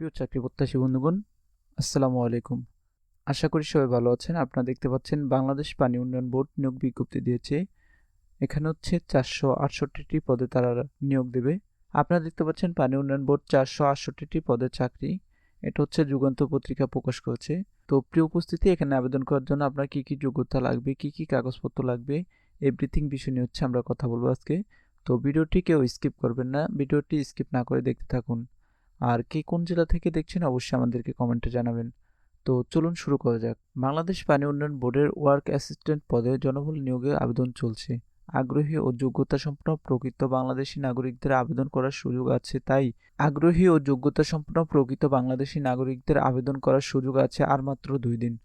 প্রিয় চাকরি প্রত্যাশী বন্ধুগণ, আসসালামু আলাইকুম। আশা করি সবাই ভালো আছেন। আপনারা দেখতে পাচ্ছেন বাংলাদেশ পানি উন্নয়ন বোর্ড নিয়োগ বিজ্ঞপ্তি দিয়েছে। এখানে হচ্ছে চারশো আটষট্টিটি পদে তারা নিয়োগ দেবে। আপনারা দেখতে পাচ্ছেন পানি উন্নয়ন বোর্ড চারশো আটষট্টিটি পদের চাকরি। এটা হচ্ছে যুগান্ত পত্রিকা প্রকাশ করেছে। তো প্রিয় উপস্থিতি, এখানে আবেদন করার জন্য আপনার কী কী যোগ্যতা লাগবে, কী কী কাগজপত্র লাগবে এভরিথিং বিষয় নিয়ে হচ্ছে আমরা কথা বলব আজকে। তো ভিডিওটি কেউ স্কিপ করবেন না। ভিডিওটি স্কিপ না করে দেখতে থাকুন। আর কে কোন জেলা থেকে দেখছেন অবশ্যই আমাদেরকে কমেন্টে জানাবেন। তো চলুন শুরু করা যাক। বাংলাদেশ পানি উন্নয়ন বোর্ডের ওয়ার্ক অ্যাসিস্ট্যান্ট পদে জনবল নিয়োগে আবেদন চলছে। আগ্রহী ও যোগ্যতা সম্পন্ন প্রকৃত বাংলাদেশি নাগরিকদের আবেদন করার সুযোগ আছে তাই আগ্রহী ও যোগ্যতা সম্পন্ন প্রকৃত বাংলাদেশি নাগরিকদের আবেদন করার সুযোগ আছে আর মাত্র দুই দিন।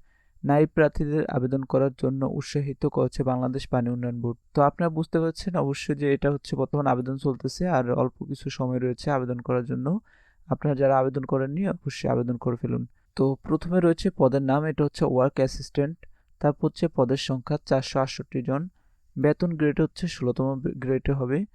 নারী প্রার্থীদের আবেদন করার জন্য উৎসাহিত করছে বাংলাদেশ পানি উন্নয়ন বোর্ড। তো আপনারা বুঝতে পারছেন অবশ্যই যে এটা হচ্ছে বর্তমান আবেদন চলতেছে আর অল্প কিছু সময় রয়েছে আবেদন করার জন্য। আপনারা যারা আবেদন করেননি, অবশ্যই আবেদন করে ফেলুন। তো প্রথমে রয়েছে পদের নাম, এটা হচ্ছে ওয়ার্ক অ্যাসিস্ট্যান্ট তারপর হচ্ছে পদের সংখ্যা চারশো আটষট্টি জন। বেতন গ্রেড হচ্ছে ষোলোতম গ্রেডে হবে।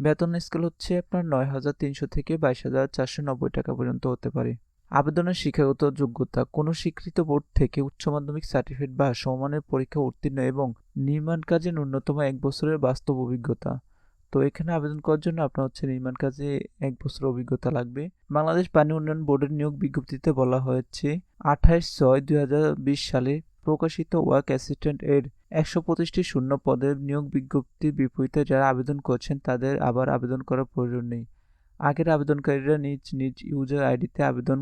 বেতন স্কেল হচ্ছে আপনার নয় হাজার তিনশো থেকে বাইশ হাজার চারশো নব্বই টাকা পর্যন্ত হতে পারে। আবেদনের শিক্ষাগত যোগ্যতা, কোনো স্বীকৃত বোর্ড থেকে উচ্চ মাধ্যমিক সার্টিফিকেট বা সমমানের পরীক্ষা উত্তীর্ণ এবং নির্মাণ কাজে ন্যূনতম এক বছরের বাস্তব অভিজ্ঞতা। তো এখানে আবেদন করার জন্য আপনার হচ্ছে নির্মাণ কাজে এক বছর অভিজ্ঞতা লাগবে। বাংলাদেশ পানি উন্নয়ন বোর্ডের নিয়োগ বিজ্ঞপ্তিতে বলা হয়েছে আঠাইশ ছয় দুই সালে প্রকাশিত ওয়ার্ক অ্যাসিস্ট্যান্ট এর একশো পঁচিশটি শূন্য পদের নিয়োগ বিজ্ঞপ্তির বিপরীতে যারা আবেদন করছেন তাদের আবার আবেদন করার প্রয়োজন নেই। আগের আবেদনকারীরা নিজ নিজ ইউজার আইডিতে আবেদন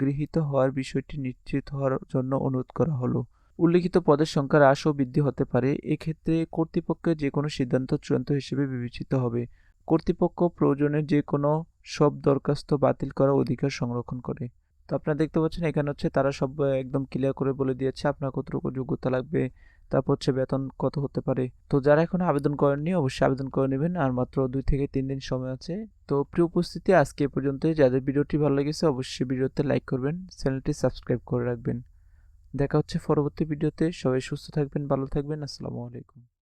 গৃহীত হওয়ার বিষয়টি নিশ্চিত হওয়ার জন্য অনুরোধ করা হলো। উল্লিখিত পদের সংখ্যা হ্রাস ও বৃদ্ধি হতে পারে। এক্ষেত্রে কর্তৃপক্ষের যে কোনো সিদ্ধান্ত চূড়ান্ত হিসেবে বিবেচিত হবে। কর্তৃপক্ষ প্রয়োজনে যে কোনো সব দরখাস্ত বাতিল করার অধিকার সংরক্ষণ করে। তো আপনারা দেখতে পাচ্ছেন, এখানে হচ্ছে তারা সব একদম ক্লিয়ার করে বলে দিয়েছে আপনার কতটুকু যোগ্যতা লাগবে, তারপর হচ্ছে বেতন কত হতে পারে। তো যারা এখনও আবেদন করেননি, অবশ্যই আবেদন করে নেবেন, আর মাত্র দুই থেকে তিন দিন সময় আছে। তো প্রিয় উপস্থিতি, আজকে এ পর্যন্তই। যাদের ভিডিওটি ভালো লেগেছে, অবশ্যই ভিডিওতে লাইক করবেন, চ্যানেলটি সাবস্ক্রাইব করে রাখবেন। দেখা হচ্ছে পরবর্তী ভিডিওতে। সবাই সুস্থ থাকবেন ভালো থাকবেন। আসসালামু আলাইকুম।